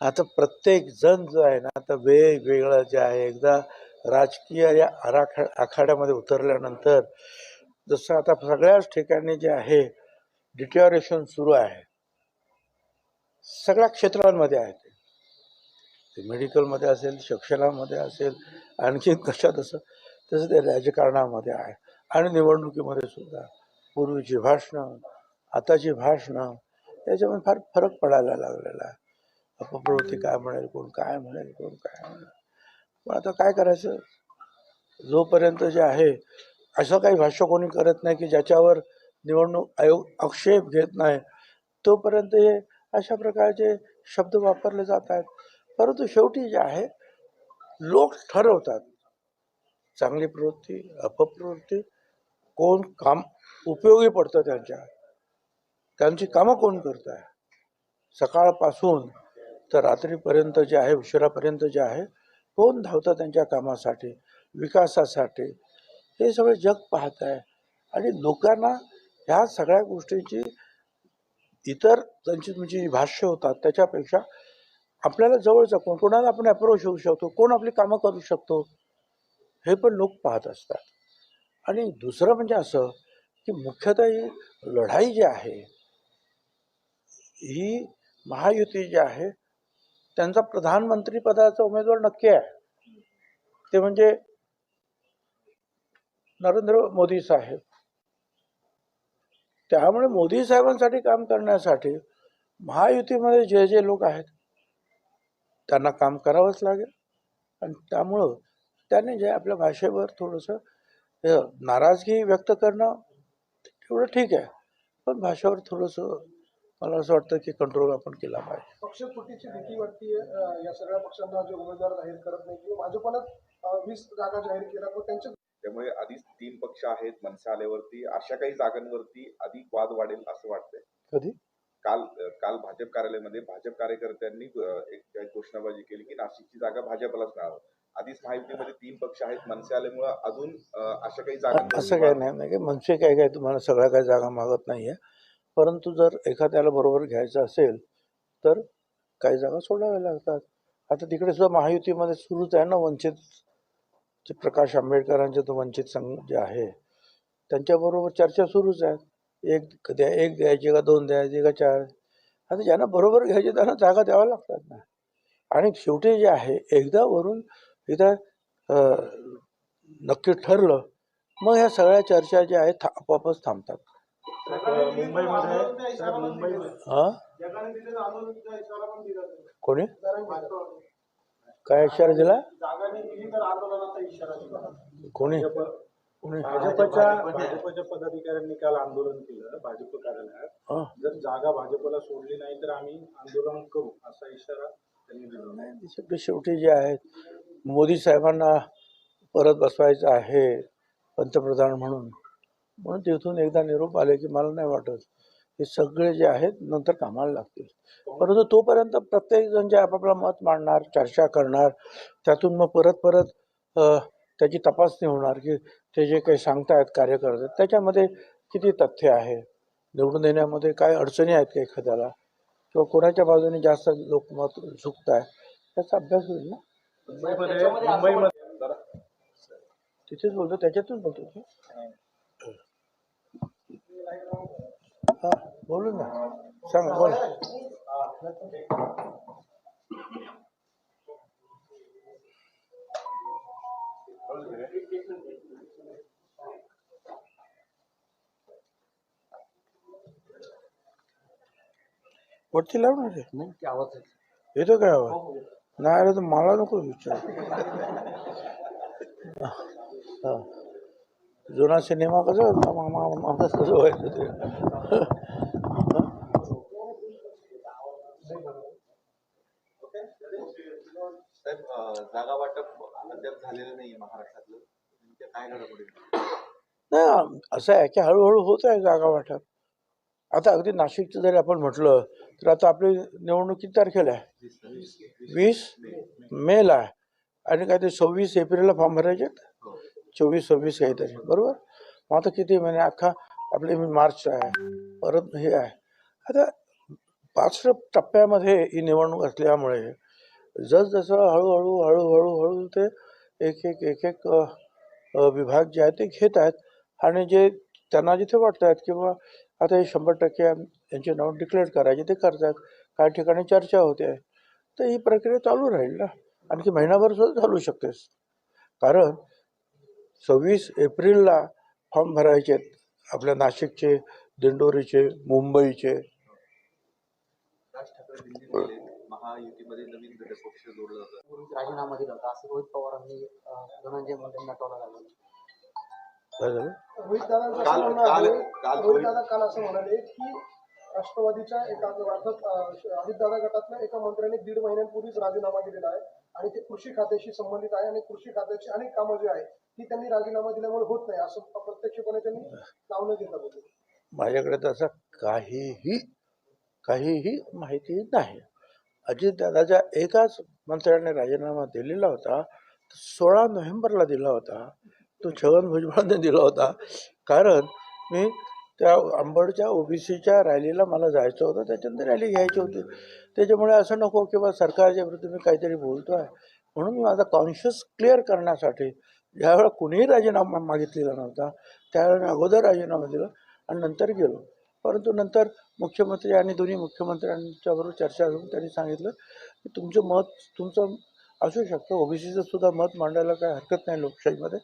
आता प्रत्येक जण जो आहे ना आता वेगवेगळं जे आहे एकदा राजकीय या आराखा आखाड्यामध्ये उतरल्यानंतर जसं आता सगळ्याच ठिकाणी जे आहे डिटॉरेशन सुरू आहे. सगळ्या क्षेत्रांमध्ये आहे ते. ते मेडिकलमध्ये असेल शिक्षणामध्ये असेल आणखी कशात असं तसं ते राजकारणामध्ये आहे. आणि निवडणुकीमध्ये सुद्धा पूर्वीची भाषणं आताची भाषणं त्याच्यामध्ये फार फरक पडायला लागलेला आहे. अपप्रवृत्ती काय म्हणेल कोण काय म्हणेल कोण काय म्हणेल. पण आता काय करायचं? जोपर्यंत जे आहे असं काही भाष्य कोणी करत नाही की ज्याच्यावर निवडणूक आयोग आक्षेप घेत नाही तोपर्यंत हे अशा प्रकारचे शब्द वापरले जात आहेत. परंतु शेवटी जे आहे लोक ठरवतात. चांगली प्रवृत्ती अपप्रवृत्ती कोण काम उपयोगी पडतं त्यांच्या. त्यांची कामं कोण करत आहे सकाळपासून तर रात्रीपर्यंत जे आहे उशिरापर्यंत जे आहे कोण धावतं त्यांच्या कामासाठी विकासासाठी? हे सगळं जग पाहत आहे आणि लोकांना ह्या सगळ्या गोष्टींची इतर त्यांची तुमची जी भाष्य होतात त्याच्यापेक्षा आपल्याला जवळचं कोण कोणाला आपण अप्रोच होऊ शकतो? कोण आपली कामं करू शकतो? हे पण लोक पाहत असतात. आणि दुसरं म्हणजे असं की मुख्यतः ही लढाई जी आहे ही महायुती जी आहे त्यांचा प्रधानमंत्री पदाचा उमेदवार नक्की आहे. ते म्हणजे नरेंद्र मोदी साहेब. त्यामुळे मोदी साहेबांसाठी काम करण्यासाठी महायुतीमध्ये जे जे लोक आहेत त्यांना काम करावंच लागेल. आणि त्यामुळं त्याने जे आपल्या भाषेवर थोडंसं नाराजगी व्यक्त करणं तेवढं ठीक आहे. पण भाषेवर थोडंसं मला असं वाटतं की कंट्रोल आपण केला पाहिजे. पक्ष फुटीची भीती वाटते या सगळ्या पक्षांना जे उमेदवार जाहीर करत नाही किंवा भाजपनं वीस जागा जाहीर केल्या पण त्यांच्या त्यामुळे आधीच तीन पक्ष आहेत मनसे आल्यावरती अशा काही जागांवरती अधिक वाद वाढेल असं वाटतंय. कधी? काल काल भाजप कार्यालयामध्ये भाजप कार्यकर्त्यांनी एक घोषणाबाजी केली की नाशिकची जागा भाजपलाच मिळावं. आधीच महायुतीमध्ये तीन पक्ष आहेत मनसे आल्यामुळे अजून अशा काही जागा असं काही नाही मनसे काय काय तुम्हाला सगळ्या काही जागा मागत नाहीये. परंतु जर एखाद्याला बरोबर घ्यायचं असेल तर काही जागा सोडाव्या लागतात. आता तिकडे सुद्धा महायुतीमध्ये सुरूच आहे ना वंचित प्रकाश आंबेडकरांचे तो वंचित संघ जे आहे त्यांच्याबरोबर चर्चा सुरूच आहे. एक द्या एक द्यायची का दोन द्यायची का चार. आता ज्यांना बरोबर घ्यायचे त्यांना जागा द्याव्या लागतात ना. आणि शेवटी जे आहे एकदा वरून इथं नक्की ठरलं मग ह्या सगळ्या चर्चा ज्या आहेत था- आपोआपच थांबतात. हा. कोणी? काय इशारा दिला? कोणी? भाजपच्या भाजपच्या पदाधिकाऱ्यांनी काल आंदोलन केलं भाजप कार्यालयात. जर जागा भाजपला सोडली नाही तर आम्ही आंदोलन करू असा इशारा त्यांनी दिला. शेवटी जे आहेत मोदी साहेबांना परत बसवायचं आहे पंतप्रधान म्हणून. म्हणून तिथून एकदा निरोप आले की मला नाही वाटत. हे सगळे जे आहेत नंतर कामाला लागतील. परंतु तोपर्यंत प्रत्येक जण जे आपापलं मत मांडणार चर्चा करणार त्यातून मग परत परत त्याची तपासणी होणार की ते जे काही सांगतायत कार्यकर्ते त्याच्यामध्ये किती तथ्य आहे? निवडून देण्यामध्ये काय अडचणी आहेत का एखाद्याला? किंवा कोणाच्या बाजूने जास्त लोकमत झुकत आहे त्याचा अभ्यास होईल ना? तिथेच बोलतो त्याच्यातून बोलतो तू हा बोलू ना सांग बोल वरती लावणार नाही आवाज आहे. येतो काय आवाज नाही आलं तर मला नको विचार हा. जुना सिनेमा कसा होता मामा मामा कसं व्हायचं ते साहेब अं, जागा वाटप अद्याप झालेलं नाही महाराष्ट्रातलं. काय घडामोडी नाही असं आहे की हळूहळू होत आहे जागा वाटप. आता अगदी नाशिकचं जरी आपण म्हटलं तर आता आपली निवडणूक किती तारखेला आहे? वीस मेला आहे. आणि काय ते सव्वीस एप्रिलला फॉर्म भरायचे चोवीस सव्वीस काहीतरी बरोबर? मग आता किती महिने? अख्खा आपले मार्च आहे. परत हे आहे. आता पाच टप्प्यामध्ये ही निवडणूक असल्यामुळे जसजसं हळूहळू हळूहळू हळू ते एक एक एक एक विभाग जे आहेत ते घेत आहेत. आणि जे त्यांना जिथे वाटत आहेत किंवा आता हे शंभर टक्के यांचे नाव डिक्लेअर करायचे ते करतात. काही ठिकाणी चर्चा होते. आहे तर ही प्रक्रिया चालू राहील ना. आणखी महिनाभर सुद्धा चालू शकतेस कारण सव्वीस एप्रिलला फॉर्म भरायचे आहेत आपल्या नाशिकचे दिंडोरीचे मुंबईचे. महायुतीमध्ये नवीन घटक पक्ष जोडला जातो पूर्वीच राजीनामा दिला होता असं रोहित पवारांनी धनंजय मुंडेंना टोला लागला काय झालं? रोहित दादा काल असं म्हणाले की राष्ट्रवादीच्या एका अर्थात अजित दादा गटातल्या एका मंत्र्याने दीड महिन्यांपूर्वीच राजीनामा दिलेला आहे. आणि ते कृषी खात्याशी संबंधित आहे आणि कृषी खात्याची अनेक कामं जी आहेत ती त्यांनी राजीनामा दिल्यामुळे होत नाही असं प्रत्यक्षपणे त्यांनी नाव न घेता बोलले माझ्याकडे तसं काहीही काहीही माहिती नाही. अजितदादाच्या एकाच मंत्र्याने राजीनामा दिलेला होता सोळा नोव्हेंबरला दिला होता. तो छगन भुजबळांनी दिला होता. कारण मी त्या आंबडच्या ओबीसीच्या रॅलीला मला जायचं होतं त्याच्यानंतर रॅली घ्यायची होती. त्याच्यामुळे असं नको की बा सरकारच्या विरुद्ध मी काहीतरी बोलतो आहे म्हणून मी माझा कॉन्शियस क्लिअर करण्यासाठी ज्यावेळेला कुणीही राजीनामा मागितलेला नव्हता त्यावेळेला मी अगोदर राजीनामा दिला आणि नंतर गेलो. परंतु नंतर मुख्यमंत्री आणि दोन्ही मुख्यमंत्र्यांच्या बरोबर चर्चा करून त्यांनी सांगितलं की तुमचं मत तुमचं असू शकतं. ओबीसीचं सुद्धा मत मांडायला काही हरकत नाही लोकशाहीमध्ये.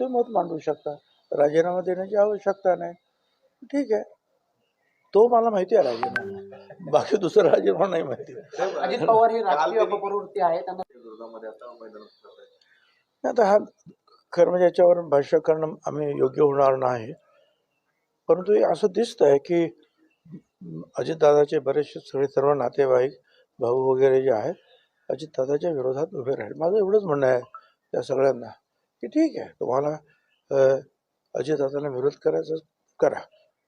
ते मत मांडू शकता. राजीनामा देण्याची आवश्यकता नाही. ठीक आहे. तो मला माहिती आहे राजीनामा. बाकी दुसरा राजीनामा नाही माहिती. अजित पवार ही राजकीय अपप्रवृत्ती आहे त्यांना. आता हा खरं म्हणजे याच्यावर भाष्य करणं आम्ही योग्य होणार नाही. परंतु असं दिसत आहे की अजितदादाचे बरेचसे सगळे सर्व नातेवाईक भाऊ वगैरे जे आहेत अजितदादाच्या विरोधात उभे राहील. माझं एवढंच म्हणणं आहे त्या सगळ्यांना की ठीक आहे तुम्हाला अजितदादाला विरोध करायचा करा.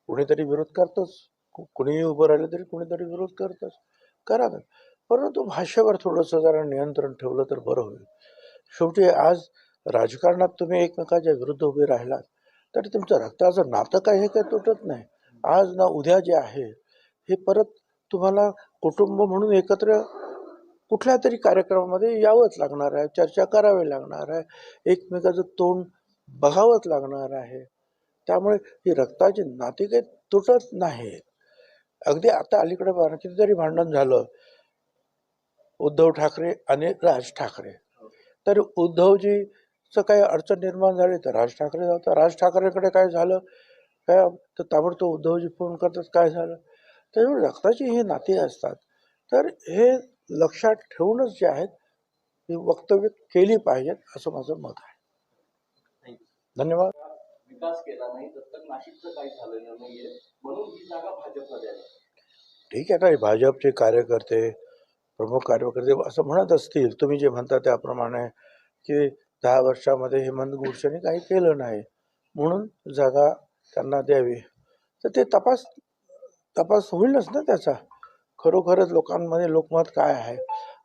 कुणीतरी विरोध करतोच. कु- कुणीही उभं राहिलं तरी कुणीतरी विरोध करतोच. करा ना. परंतु भाषेवर थोडंसं जरा नियंत्रण ठेवलं तर बरं होईल. शेवटी आज राजकारणात तुम्ही एकमेकाच्या विरुद्ध उभे राहिलात. तरी तुमचं रक्ताचं नातं काय हे काय तुटत नाही. आज ना उद्या जे आहे हे परत तुम्हाला कुटुंब म्हणून एकत्र कुठल्या तरी कार्यक्रमामध्ये यावंच लागणार आहे चर्चा करावी लागणार आहे एकमेकाचं तोंड बघावंच लागणार आहे. त्यामुळे ही रक्ताची नाती काही तुटत नाही. अगदी आता अलीकडे बघा कितीतरी भांडण झालं. उद्धव ठाकरे आणि राज ठाकरे. तर उद्धवजीचं काही अडचण निर्माण झाली तर राज ठाकरे जातात. राज ठाकरेकडे काय झालं? काय तर ताबडतोब उद्धवजी फोन करतात काय झालं? त्याच्यामुळे रक्ताची ही नाती असतात. तर हे लक्षात ठेवूनच जे आहेत ही वक्तव्य केली पाहिजेत असं माझं मत आहे. धन्यवाद. विकास केला नाही तर नाशिकचं काही नाहीये म्हणून ही जागा भाजपला द्यावी ठीक आहे ना हे भाजपचे कार्यकर्ते प्रमुख कार्यकर्ते असं म्हणत असतील तुम्ही जे म्हणता त्याप्रमाणे की दहा वर्षामध्ये हेमंत गोडसेने काही केलं नाही. म्हणून जागा त्यांना द्यावी. तर ते तपास तपास होईलच ना त्याचा. खरोखरच लोकांमध्ये लोकमत काय आहे?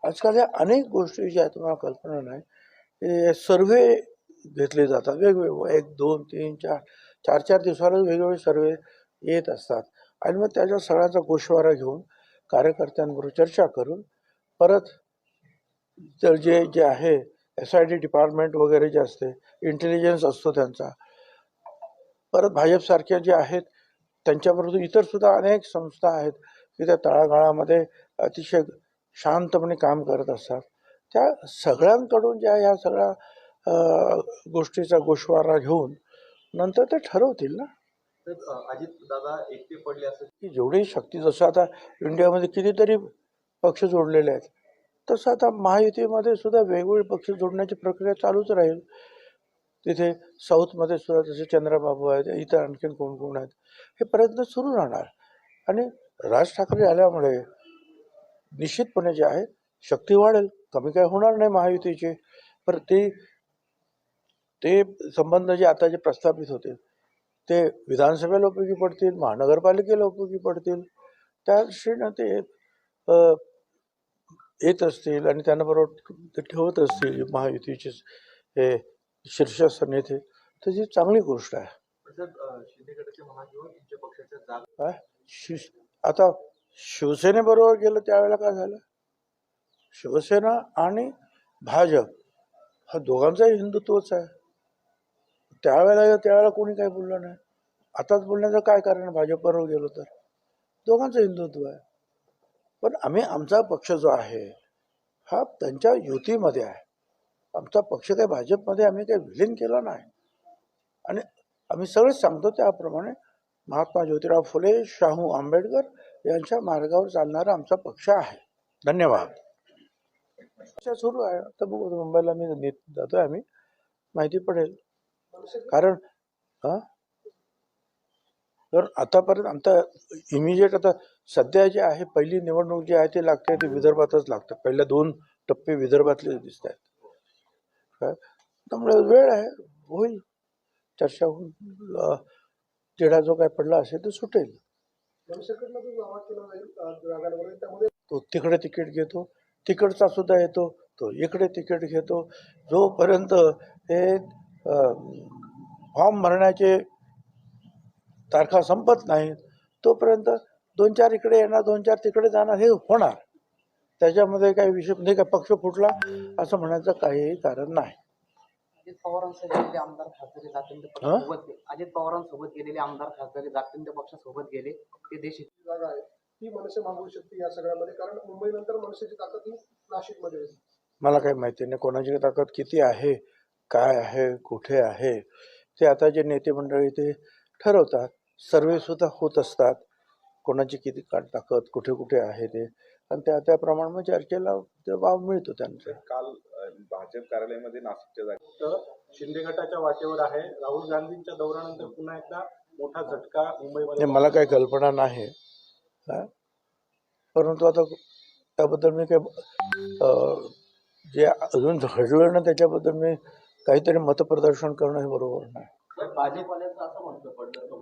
आजकाल या अनेक गोष्टी ज्या आहेत तुम्हाला कल्पना नाही. ते सर्वे घेतले जातात. वेगवेगळे एक दोन तीन चार चार चार दिवसाला वेगवेगळे सर्वे येत असतात. आणि मग त्याच्या सगळ्याचा गोषवारा घेऊन कार्यकर्त्यांबरोबर चर्चा करून परत तर जे जे आहे एस आय डी डिपार्टमेंट वगैरे जे असते इंटेलिजन्स असतो त्यांचा. परत भाजपसारख्या जे आहेत त्यांच्याबरोबर इतर सुद्धा अनेक संस्था आहेत की त्या तळागाळामध्ये अतिशय शांतपणे काम करत असतात. त्या सगळ्यांकडून ज्या ह्या सगळ्या गोष्टीचा गोषवारा घेऊन नंतर ते ठरवतील ना. अजित दादा एकटे पडले असं की जेवढी शक्ती जसं आता इंडियामध्ये कितीतरी पक्ष जोडलेले आहेत तसं आता महायुतीमध्ये सुद्धा वेगवेगळे पक्ष जोडण्याची प्रक्रिया चालूच राहील. तिथे साऊथमध्ये सुद्धा जसे चंद्रबाबू आहेत इतर आणखीन कोण कोण आहेत हे प्रयत्न सुरू राहणार. आणि राज ठाकरे आल्यामुळे निश्चितपणे जे आहे शक्ती वाढेल. कमी काय होणार नाही महायुतीचे. पर ते ते संबंध जे आता जे प्रस्थापित होते ते विधानसभेला उपयोगी पडतील महानगरपालिकेला उपयोगी पडतील. त्या दृष्टीनं ते येत असतील आणि त्यांना बरोबर ते ठेवत असतील महायुतीचे हे शीर्षस्थ नेते तर ही चांगली गोष्ट आहे. आता शिवसेनेबरोबर गेलं त्यावेळेला काय झालं? शिवसेना आणि भाजप हा दोघांचाही हिंदुत्वच आहे. त्यावेळेला त्यावेळेला कोणी काही बोललं नाही. आताच बोलण्याचं काय कारण भाजपबरोबर गेलो तर. दोघांचं हिंदुत्व आहे. पण आम्ही आमचा पक्ष जो आहे हा त्यांच्या युतीमध्ये आहे. आमचा पक्ष काही भाजपमध्ये आम्ही काही विलीन केला नाही. आणि आम्ही सगळेच सांगतो त्याप्रमाणे महात्मा ज्योतिराव फुले शाहू आंबेडकर यांच्या मार्गावर चालणारा आमचा पक्ष आहे. धन्यवाद. सुरू आहे. तर बघू मुंबईला मी जातोय आम्ही. माहिती पडेल. कारण हा? कारण आतापर्यंत आमचा इमिजिएट आता सध्या जे आहे पहिली निवडणूक जी आहे ती लागते ती विदर्भातच लागते. पहिल्या दोन टप्पे विदर्भातले दिसत आहेत. काय त्यामुळे वेळ आहे होईल. चर्चा होऊन अं, तिढा जो काय पडला असेल तो सुटेल. तो तिकडे तिकीट घेतो तिकडचा सुद्धा येतो तो इकडे तिकीट घेतो. जोपर्यंत हे फॉर्म भरण्याचे तारखा संपत नाहीत. तोपर्यंत दोन चार इकडे येणार दोन चार तिकडे जाणार हे होणार. त्याच्यामध्ये काही विषय म्हणजे काय पक्ष फुटला असं म्हणायचं काहीही कारण नाही. अजित पवारांसोबत गेलेले आमदार खासदार जातीय हा? पक्षासोबत अजित पवारांसोबत गेलेले आमदार खासदार पक्षासोबत गेले. ते देश जागा आहे. ती मनसे मागवू शकते या सगळ्यामध्ये कारण मुंबईनंतर मनसेची ताकद ही नाशिकमध्ये मला काही माहिती नाही कोणाची ताकद किती आहे काय आहे कुठे आहे. ते आता जे नेते मंडळी ते ठरवतात. सर्वे सुद्धा होत असतात. कोणाची किती का ताकद कुठे कुठे आहे ते. आणि त्या त्याप्रमाणे मग चर्चेला ते वाव मिळतो त्यांचा. काल भाजप कार्यालयामध्ये नाशिकच्या जागी तर शिंदे गटाच्या वाटेवर आहे. राहुल गांधींच्या दौऱ्यानंतर पुन्हा एकदा मोठा झटका मुंबईमध्ये हे मला काही कल्पना नाही. हा? परंतु आता त्याबद्दल मी काय अं, जे अजून घडलं ना त्याच्याबद्दल मी काहीतरी मतप्रदर्शन करणं हे बरोबर नाही. भाजपवाल्यांचं असं म्हणणं पडलं.